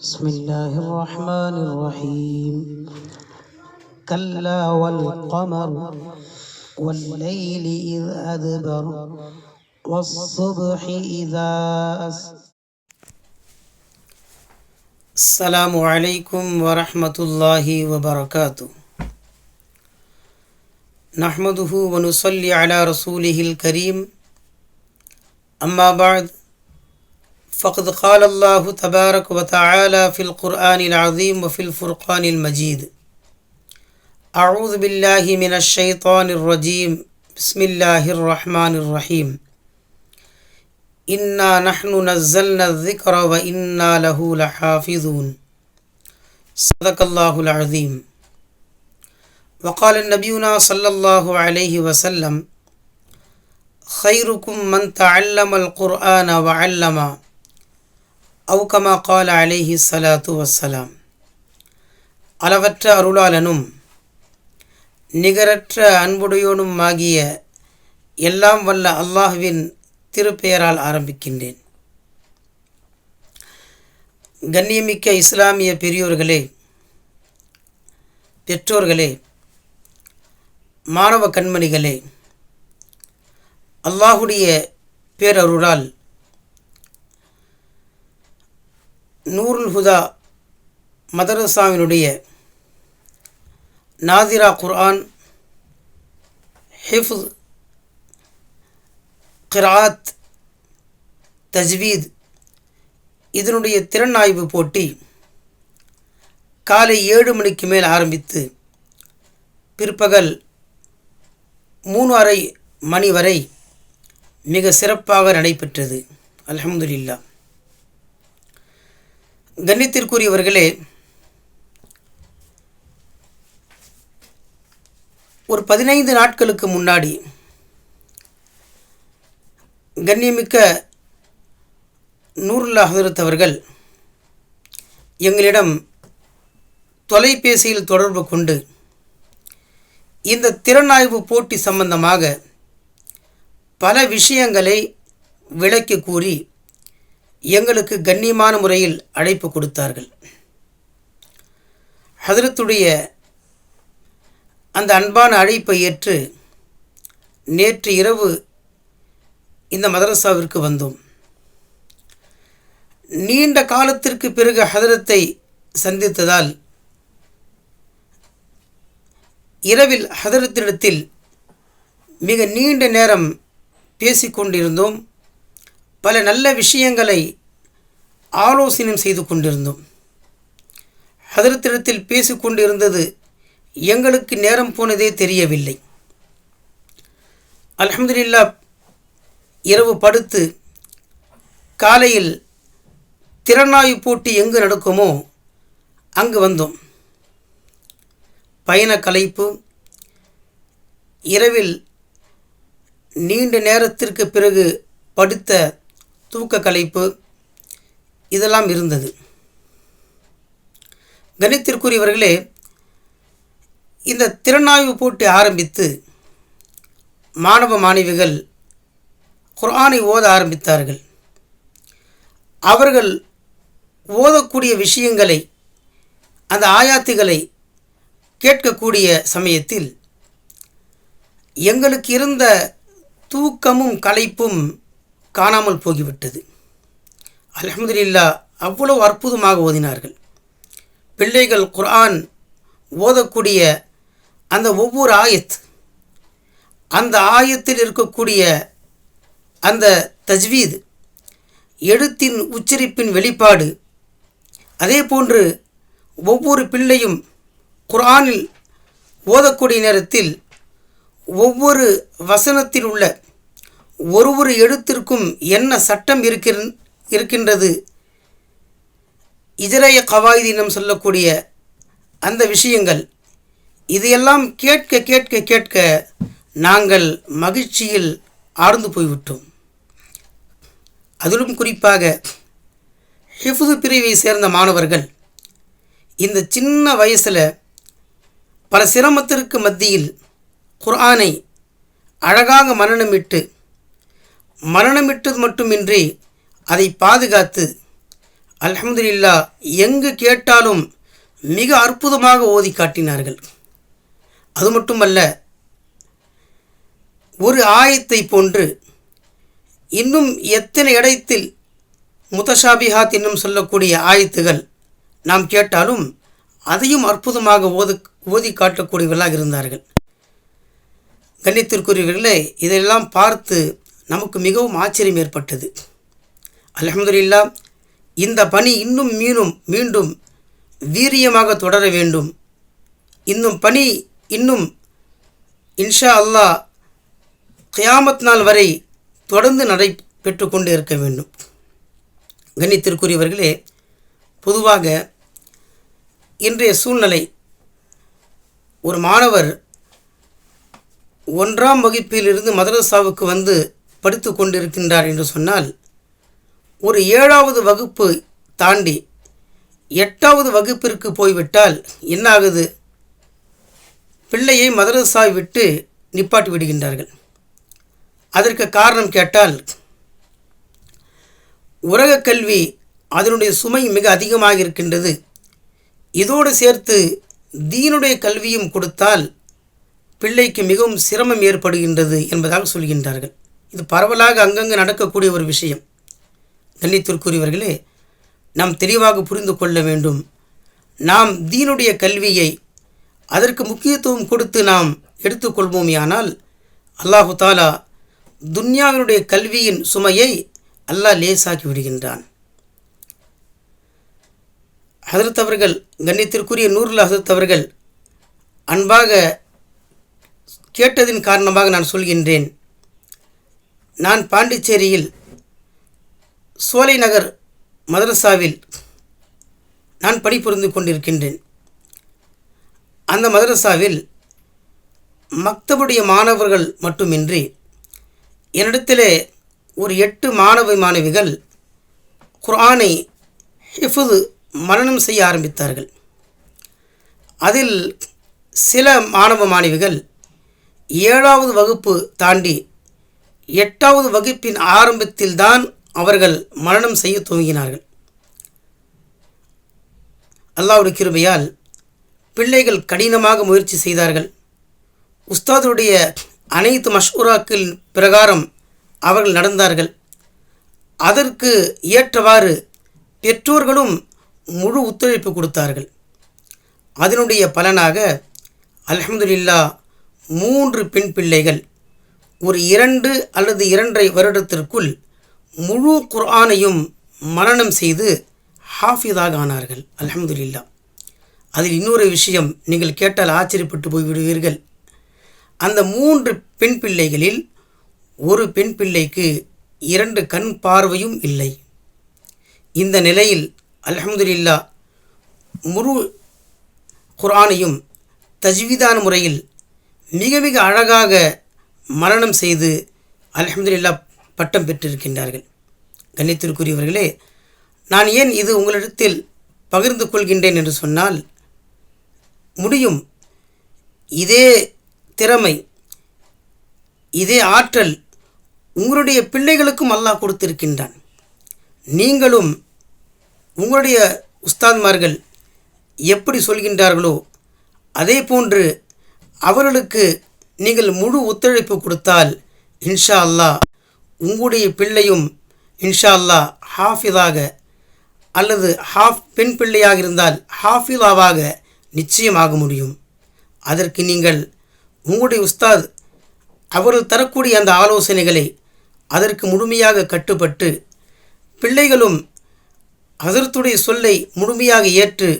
بسم الله الرحمن الرحيم كلا والقمر والليل إذ أدبر والصبح إذا أسفر السلام عليكم ورحمة الله وبركاته نحمده ونصلي على رسوله الكريم أما بعد فقد قال الله تبارك وتعالى في القرآن العظيم وفي الفرقان المجيد. أعوذ بالله من الشيطان الرجيم. بسم الله الرحمن الرحيم. إنا نحن نزلنا الذكر وإنا له لحافظون. صدق الله العظيم. وقال النبينا صلى الله عليه وسلم خيركم من تعلم القرآن وعلم அவுகமா கால அலேஹி சலாத்து வசலாம் அளவற்ற அருளாளனும் நிகரற்ற அன்புடையோனும் ஆகிய எல்லாம் வல்ல அல்லாஹுவின் திருப்பெயரால் ஆரம்பிக்கின்றேன். கண்ணியமிக்க இஸ்லாமிய பெரியோர்களே பெற்றோர்களே மாணவ கண்மணிகளே அல்லாஹுடைய பேரருளால் நூருல் ஹுதா மதரசாவினுடைய நாதிரா குர்ஆன் ஹிஃப் கிராத் தஜ்வீத் இதனுடைய திறன் ஆய்வு போட்டி காலை ஏழு மணிக்கு மேல் ஆரம்பித்து பிற்பகல் மூணு அரை மணி வரை மிக சிறப்பாக நடைபெற்றது. அலமதுல்லா கண்ணியத்திற்குரியவர்களே ஒரு பதினைந்து நாட்களுக்கு முன்னாடி கண்ணியமிக்க நூருல்லா ஹதரத் அவர்கள் எங்களிடம் தொலைபேசியில் தொடர்பு கொண்டு இந்த திறனாய்வு போட்டி சம்பந்தமாக பல விஷயங்களை விளக்கி கூறி எங்களுக்கு கண்ணியமான முறையில் அழைப்பு கொடுத்தார்கள். ஹதரத்துடைய அந்த அன்பான அழைப்பை ஏற்று நேற்று இரவு இந்த மதரசாவிற்கு வந்தோம். நீண்ட காலத்திற்கு பிறகு ஹதரத்தை சந்தித்ததால் இரவில் ஹதரத்திடத்தில் மிக நீண்ட நேரம் பேசிக்கொண்டிருந்தோம். பல நல்ல விஷயங்களை ஆலோசனை செய்து கொண்டிருந்தோம். ஹதரத்திடத்தில் பேசிக்கொண்டிருந்தது எங்களுக்கு நேரம் போனதே தெரியவில்லை. அலமதுல்லா இரவு படுத்து காலையில் திறனாய்வு போட்டி எங்கு நடக்குமோ அங்கு வந்தோம். பயண கலைப்பு இரவில் நீண்ட நேரத்திற்கு பிறகு படுத்த தூக்க கலைப்பு இதெல்லாம் இருந்தது. கணித்திற்குரியவர்களே இந்த திறனாய்வு போட்டி ஆரம்பித்து மாணவ மாணவிகள் குர்ஆனை ஓத ஆரம்பித்தார்கள். அவர்கள் ஓதக்கூடிய விஷயங்களை அந்த ஆயாத்துகளை கேட்கக்கூடிய சமயத்தில் எங்களுக்கு இருந்த தூக்கமும் களைப்பும் காணாமல் போகிவிட்டது. அலமதுல்லா அவ்வளவு அற்புதமாக ஓதினார்கள். பிள்ளைகள் குர்ஆன் ஓதக்கூடிய அந்த ஒவ்வொரு ஆயத் அந்த ஆயத்தில் இருக்கக்கூடிய அந்த தஜ்வீது எழுத்தின் உச்சரிப்பின் வெளிப்பாடு அதே போன்று ஒவ்வொரு பிள்ளையும் குர்ஆனில் ஓதக்கூடிய நேரத்தில் ஒவ்வொரு வசனத்தில் உள்ள ஒரு ஒரு எழுத்திற்கும் என்ன சட்டம் இருக்கிற இருக்கின்றது? இஜரய கவாயுதீனம் சொல்லக்கூடிய அந்த விஷயங்கள் இதையெல்லாம் கேட்க கேட்க கேட்க நாங்கள் மகிழ்ச்சியில் ஆழ்ந்து போய்விட்டோம். அதிலும் குறிப்பாக ஹிஃபுது பிரிவை சேர்ந்த மாணவர்கள் இந்த சின்ன வயசில் பல சிரமத்திற்கு மத்தியில் குர்ஆனை அழகாக மரணமிட்டு மரணமிட்டது மட்டுமின்றி அதை பாதுகாத்து அல்ஹம்துலில்லா எங்கு கேட்டாலும் மிக அற்புதமாக ஓதி காட்டினார்கள். அது மட்டுமல்ல ஒரு ஆயத்தை போன்று இன்னும் எத்தனை இடத்தில் முத்தஷாபிஹாத் என்னும் சொல்லக்கூடிய ஆயத்துகள் நாம் கேட்டாலும் அதையும் அற்புதமாக ஓது ஓதி காட்டக்கூடியவர்களாக இருந்தார்கள். கண்ணியத்திற்குரியவர்களே இதெல்லாம் பார்த்து நமக்கு மிகவும் ஆச்சரியம் ஏற்பட்டது. அலமதுல்லா இந்த பணி இன்னும் மீண்டும் மீண்டும் வீரியமாக தொடர வேண்டும். இன்னும் பணி இன்னும் இன்ஷா அல்லாஹ் கியாமத் நாள் வரை தொடர்ந்து நடைபெற்று கொண்டு இருக்க வேண்டும். கணித்திற்குரியவர்களே பொதுவாக இன்றைய சூழ்நிலை ஒரு மாணவர் ஒன்றாம் வகுப்பிலிருந்து மதரசாவுக்கு வந்து படித்து கொண்டிருக்கின்றார் என்று சொன்னால் ஒரு ஏழாவது வகுப்பு தாண்டி எட்டாவது வகுப்பிற்கு போய்விட்டால் என்ன ஆகுது பிள்ளையை மதரசா விட்டு நிப்பாட்டி விடுகின்றார்கள். அதற்கு காரணம் கேட்டால் உலக கல்வி அதனுடைய சுமை மிக அதிகமாக இருக்கின்றது. இதோடு சேர்த்து தீனுடைய கல்வியும் கொடுத்தால் பிள்ளைக்கு மிகவும் சிரமம் ஏற்படுகின்றது என்பதாக சொல்கின்றார்கள். இது பரவலாக அங்கங்கு நடக்கக்கூடிய ஒரு விஷயம். கண்ணித்திற்குரியவர்களே நாம் தெளிவாக புரிந்து கொள்ள வேண்டும். நாம் தீனுடைய கல்வியை அதற்கு முக்கியத்துவம் கொடுத்து நாம் எடுத்துக்கொள்வோமேயானால் அல்லாஹு தாலா துன்யாவினுடைய கல்வியின் சுமையை அல்லாஹ் லேசாக்கி விடுகின்றான். ஹதரத் அவர்கள் கண்ணியத்திற்குரிய நூறுல் ஹசரத் அவர்கள் அன்பாக கேட்டதின் காரணமாக நான் சொல்கின்றேன். நான் பாண்டிச்சேரியில் சோலை நகர் மதரசாவில் நான் பணிபுரிந்து கொண்டிருக்கின்றேன். அந்த மதரசாவில் மக்தபுடைய மாணவர்கள் மட்டுமின்றி என்னிடத்திலே ஒரு எட்டு மாணவ மாணவிகள் குர்ஆனை ஹிஃபுது மரணம் செய்ய ஆரம்பித்தார்கள். அதில் சில மாணவ மாணவிகள் ஏழாவது வகுப்பு தாண்டி எட்டாவது வகுப்பின் ஆரம்பத்தில்தான் அவர்கள் மரணம் செய்ய துவங்கினார்கள். அல்லாவுடைய கிருபையால் பிள்ளைகள் கடினமாக முயற்சி செய்தார்கள். உஸ்தாதுடைய அனைத்து மஷூராக்கள் பிரகாரம் அவர்கள் நடந்தார்கள். அதற்கு ஏற்றவாறு பெற்றோர்களும் முழு ஒத்துழைப்பு கொடுத்தார்கள். அதனுடைய பலனாக அலமதுல்லா மூன்று பெண் பிள்ளைகள் ஒரு இரண்டு அல்லது இரண்டரை வருடத்திற்குள் முழு குர்ஆனையும் மரணம் செய்து ஹாஃபிதாக ஆனார்கள். அலமதுல்லா அதில் இன்னொரு விஷயம் நீங்கள் கேட்டால் ஆச்சரியப்பட்டு போய்விடுவீர்கள். அந்த மூன்று பெண் பிள்ளைகளில் ஒரு பெண் பிள்ளைக்கு இரண்டு கண் பார்வையும் இல்லை. இந்த நிலையில் அலமதுல்லா முழு குர்ஆனையும் தஜ்வீதான முறையில் மிக மிக அழகாக மரணம் செய்து அலமதுல்லா பட்டம் பெற்றிருக்கின்றார்கள். கண்ணியத்திற்குரியவர்களே நான் ஏன் இது உங்களிடத்தில் பகிர்ந்து கொள்கின்றேன் என்று சொன்னால் முடியும். இதே திறமை இதே ஆற்றல் உங்களுடைய பிள்ளைகளுக்கும் அல்லாஹ் கொடுத்திருக்கின்றான். நீங்களும் உங்களுடைய உஸ்தாத்மார்கள் எப்படி சொல்கின்றார்களோ அதே போன்று அவர்களுக்கு நீங்கள் முழு ஒத்துழைப்பு கொடுத்தால் இன்ஷா அல்லாஹ் உங்களுடைய பிள்ளையும் இன்ஷா அல்லா ஹாஃபிதாக அல்லது ஹாஃப் பெண் பிள்ளையாக இருந்தால் ஹாஃபிலாவாக நிச்சயமாக முடியும். அதற்கு நீங்கள் உங்களுடைய உஸ்தாத் அவர்கள் தரக்கூடிய அந்த ஆலோசனைகளை அதற்கு முழுமையாக கட்டுப்பட்டு பிள்ளைகளும் அதற்குடைய சொல்லை முழுமையாக ஏற்று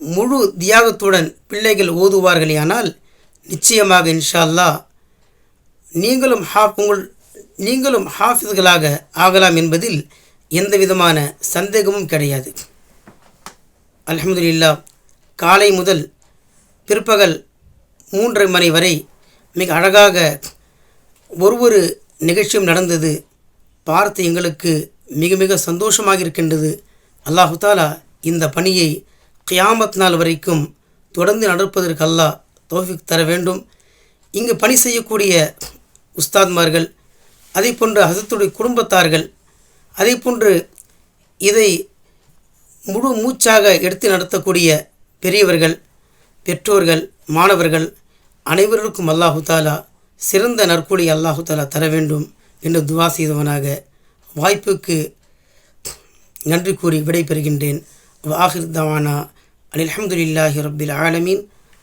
முழு தியாகத்துடன் பிள்ளைகள் ஓதுவார்களேயானால் நிச்சயமாக இன்ஷா அல்லாஹ் நீங்களும் ஹாஃப் உங்கள் நீங்களும் ஹாஃபிஸ்களாக ஆகலாம் என்பதில் எந்த விதமான சந்தேகமும் கிடையாது. அலமதுல்லா காலை முதல் பிற்பகல் மூன்றரை மணி வரை மிக அழகாக ஒரு ஒரு நிகழ்ச்சியும் நடந்தது. பார்த்து எங்களுக்கு மிக மிக சந்தோஷமாக இருக்கின்றது. அல்லாஹு தாலா இந்த பணியை கியாமத் நாள் வரைக்கும் தொடர்ந்து நடப்பதற்கு அல்லாஹ் தோஃபிக் தர வேண்டும். இங்கு பணி செய்யக்கூடிய உஸ்தாத்மார்கள் அதே போன்று ஹசத்துடைய குடும்பத்தார்கள் அதே போன்று இதை முழு மூச்சாக எடுத்து நடத்தக்கூடிய பெரியவர்கள் பெற்றோர்கள் மாணவர்கள் அனைவருக்கும் அல்லாஹு தாலா சிறந்த நற்கூலி அல்லாஹு தாலா தர வேண்டும் என்று துவா செய்தவனாக வாய்ப்புக்கு நன்றி கூறி விடைபெறுகின்றேன். வாஹிர் தவானா அனில் அஹமதுல்லாஹி ரபில் ஆலமீன்.